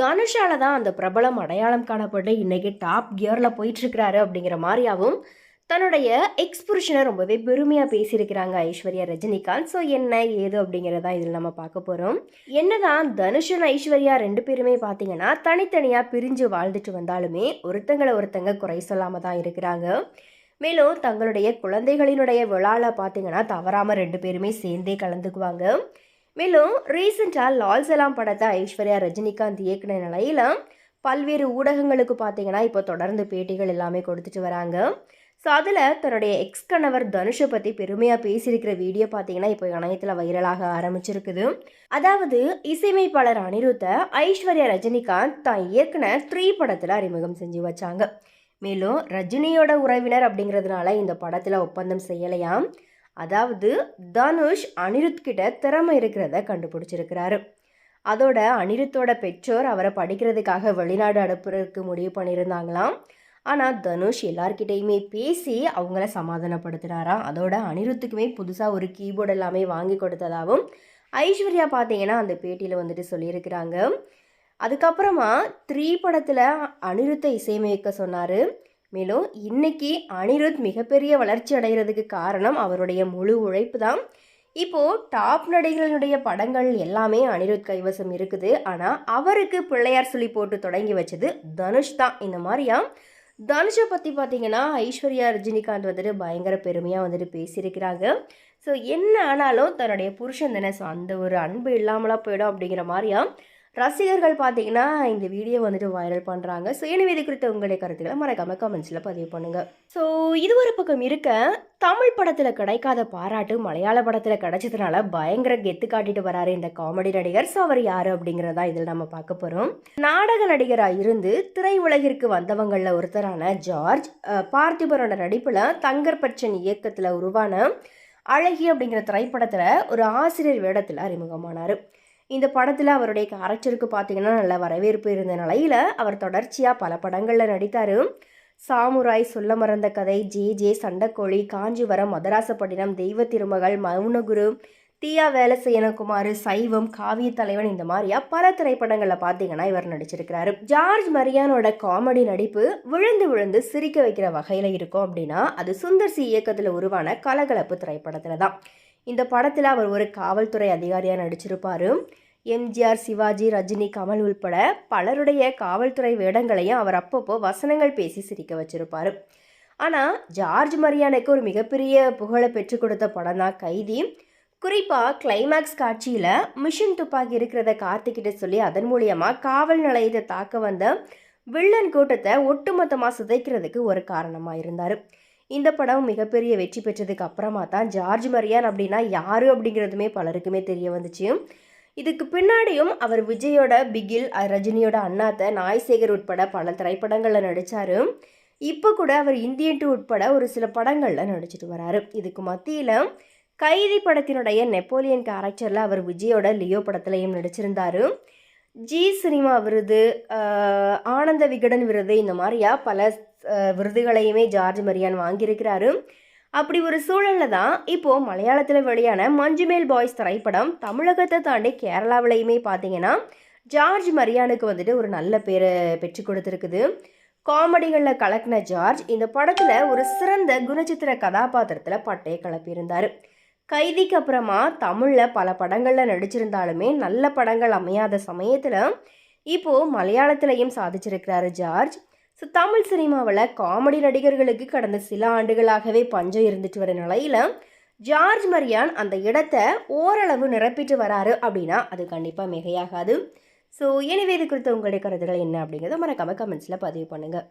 தனுஷால தான் அந்த பிரபலம் அடையாளம் காணப்பட்டு இன்றைக்கி டாப் கியரில் போயிட்டுருக்கிறாரு அப்படிங்கிற மாதிரியாகவும் தன்னுடைய எக்ஸ்பிரஷனை ரொம்பவே பெருமையாக பேசியிருக்கிறாங்க ஐஸ்வர்யா ரஜினிகாந்த். ஸோ என்ன ஏது அப்படிங்கிறதா இதில் நம்ம பார்க்க போகிறோம் என்னதான் தனுஷன் ஐஸ்வர்யா ரெண்டு பேருமே பார்த்தீங்கன்னா தனித்தனியாக பிரிஞ்சு வாழ்ந்துட்டு வந்தாலுமே ஒருத்தங்களை ஒருத்தங்க குறை சொல்லாமல் தான் இருக்கிறாங்க. மேலும் தங்களுடைய குழந்தைகளினுடைய விழாவில் பார்த்தீங்கன்னா தவறாமல் ரெண்டு பேருமே சேர்ந்தே கலந்துக்குவாங்க. மேலும் ரீசெண்டாக லால் சலாம் படத்தை ஐஸ்வர்யா ரஜினிகாந்த் இயக்குன நிலையில் பல்வேறு ஊடகங்களுக்கு பார்த்தீங்கன்னா இப்போ தொடர்ந்து பேட்டிகள் எல்லாமே கொடுத்துட்டு வராங்க. ஸோ அதில் தன்னுடைய எக்ஸ் கணவர் தனுஷை பற்றி பெருமையாக பேசியிருக்கிற வீடியோ பார்த்தீங்கன்னா இப்போ இணையத்தில் வைரலாக ஆரம்பிச்சிருக்குது. அதாவது இசையமைப்பாளர் அனிருத்தை ஐஸ்வர்யா ரஜினிகாந்த் தான் இயக்குன த்ரீ படத்தில் அறிமுகம் செஞ்சு வச்சாங்க. மேலும் ரஜினியோட உறவினர் அப்படிங்கிறதுனால இந்த படத்தில் ஒப்பந்தம் செய்யலையாம். அதாவது தனுஷ் அனிருத் கிட்ட திறமை இருக்கிறத கண்டுபிடிச்சிருக்கிறாரு. அதோட அனிருத்தோட பெற்றோர் அவரை படிக்கிறதுக்காக வெளிநாடு அனுப்புறதுக்கு முடிவு பண்ணியிருந்தாங்களாம். ஆனால் தனுஷ் எல்லார்கிட்டையுமே பேசி அவங்கள சமாதானப்படுத்துகிறாராம் அதோட அனிருத்துக்குமே புதுசாக ஒரு கீபோர்டு எல்லாமே வாங்கி கொடுத்ததாகவும் ஐஸ்வர்யா பார்த்தீங்கன்னா அந்த பேட்டியில் வந்துட்டு சொல்லியிருக்கிறாங்க. அதுக்கப்புறமா த்ரீ படத்தில் அனிருத்தை இசையமைக்க சொன்னார். மேலும் இன்னைக்கு அனிருத் மிகப்பெரிய வளர்ச்சி அடைகிறதுக்கு காரணம் அவருடைய முழு உழைப்பு தான். இப்போது டாப் நடிகர்களுடைய படங்கள் எல்லாமே அனிருத் கைவசம் இருக்குது. ஆனால் அவருக்கு பிள்ளையார் சொல்லி போட்டு தொடங்கி வச்சது தனுஷ் தான். இந்த மாதிரியா? தனுஷை பற்றி பார்த்தீங்கன்னா ஐஸ்வர்யா ரஜினிகாந்த் வந்துட்டு பயங்கர பெருமையாக வந்துட்டு பேசியிருக்கிறாங்க. ஸோ என்ன ஆனாலும் தன்னுடைய புருஷன் தானே ஸோ அந்த ஒரு அன்பு இல்லாமலாம் போயிடும் அப்படிங்கிற மாதிரியா? ரசிகர்கள் பார்த்தீங்கன்னா இந்த வீடியோ வந்துட்டு வைரல் பண்ணுறாங்க ஸோ எனவே இது குறித்த உங்களுடைய கருத்துக்களை மறக்காமல் கமெண்ட்ஸில் பதிவு பண்ணுங்கள் ஸோ இது ஒரு பக்கம் இருக்க தமிழ் படத்தில் கிடைக்காத பாராட்டு மலையாள படத்தில் கிடைச்சதுனால பயங்கர கெத்து காட்டிட்டு வராரு இந்த காமெடி நடிகர். ஸோ அவர் யார் அப்படிங்கிறதா இதில் நம்ம பார்க்க போகிறோம் நாடக நடிகராக இருந்து திரை உலகிற்கு வந்தவங்களில் ஒருத்தரான ஜார்ஜ் பார்த்திபரோட நடிப்பில் தங்கர் பச்சன் இயக்கத்தில் உருவான அழகி அப்படிங்கிற திரைப்படத்தில் ஒரு ஆசிரியர் வேடத்தில் அறிமுகமானார். இந்த படத்தில் அவருடைய கேரக்டருக்கு பார்த்தீங்கன்னா நல்ல வரவேற்பு இருந்த நிலையில் அவர் தொடர்ச்சியாக பல படங்களில் நடித்தார். Samurai Solla Marandha Kadhai J J Sandakozhi Kanchivaram Madrasapattinam Deiva Thirumagal Mounaguru தீயா வேலை வேலசேனகுமார் சைவம் காவிய தலைவன் இந்த மாதிரியா பல திரைப்படங்களில் பார்த்தீங்கன்னா இவர் நடிச்சிருக்கிறாரு. ஜார்ஜ் மரியானோட காமெடி நடிப்பு விழுந்து விழுந்து சிரிக்க வைக்கிற வகையில் இருக்கும் அப்படின்னா அது சுந்தர் சி இயக்கத்தில் உருவான கலகலப்பு திரைப்படத்தில் தான் இந்த படத்தில் அவர் ஒரு காவல்துறை அதிகாரியாக நடிச்சிருப்பார். எம்ஜிஆர் சிவாஜி ரஜினி கமல் உள்பட பலருடைய காவல்துறை வேடங்களையும் அவர் அப்பப்போ வசனங்கள் பேசி சிரிக்க வச்சிருப்பார். ஆனால் ஜார்ஜ் மரியானுக்கு ஒரு மிகப்பெரிய புகழை பெற்றுக் கொடுத்த படம் தான் கைதி. குறிப்பாக கிளைமேக்ஸ் காட்சியில் மிஷின் துப்பாக்கி இருக்கிறத கார்த்திக்கிட்ட சொல்லி அதன் மூலியமாக காவல் நிலையத்தை தாக்க வந்த வில்லன் கூட்டத்தை ஒட்டுமொத்தமாக சிதைக்கிறதுக்கு ஒரு காரணமாக இருந்தார். இந்த படம் மிகப்பெரிய வெற்றி பெற்றதுக்கு அப்புறமா தான் ஜார்ஜ் மரியான் அப்படின்னா யார் அப்படிங்கிறதுமே பலருக்குமே தெரிய வந்துச்சு. இதுக்கு பின்னாடியும் அவர் விஜயோட பிகில் ரஜினியோட அண்ணாத்த நாய்சேகர் உட்பட பல திரைப்படங்களில் நடித்தார் இப்போ கூட அவர் இந்தியன் டூ உட்பட ஒரு சில படங்களில் நடிச்சிட்டு வராரு. இதுக்கு மத்தியில் கைதி படத்தினுடைய நெப்போலியன் கேரக்டரில் அவர் விஜயோட லியோ படத்துலையும் நடிச்சிருந்தாரு. ஜி சினிமா விருது ஆனந்த விகடன் விருது இந்த மாதிரியா பல விருதுகளையுமே ஜார்ஜ் மரியான் வாங்கியிருக்கிறாரு. அப்படி ஒரு சூழலில் தான் இப்போது மலையாளத்தில் வெளியான மஞ்சுமேல் பாய்ஸ் திரைப்படம் தமிழகத்தை தாண்டி கேரளாவிலையுமே பார்த்தீங்கன்னா ஜார்ஜ் மரியானுக்கு வந்துட்டு ஒரு நல்ல பேரை பெற்று கொடுத்துருக்குது. காமெடிகளில் கலக்கின ஜார்ஜ் இந்த படத்தில் ஒரு சிறந்த குணச்சித்திர கதாபாத்திரத்தில் பட்டையை கிளப்பியிருந்தார் கைதிக்கு அப்புறமா தமிழில் பல படங்களில் நடிச்சிருந்தாலுமே நல்ல படங்கள் அமையாத சமயத்தில் இப்போது மலையாளத்திலையும் சாதிச்சிருக்கிறாரு George. So Tamil cinema comedy நடிகர்களுக்கு கடந்த சில ஆண்டுகளாகவே பஞ்சம் இருந்துட்டு வர நிலையில் ஜார்ஜ் மரியான் அந்த இடத்த ஓரளவு நிரப்பிட்டு வராரு அப்படின்னா அது கண்டிப்பாக மிகையாகாது. ஸோ எனவே இது குறித்த உங்களுடைய கருத்துக்கள் என்ன அப்படிங்கிறத மறக்காமல் கமெண்ட்ஸில் பதிவு பண்ணுங்கள்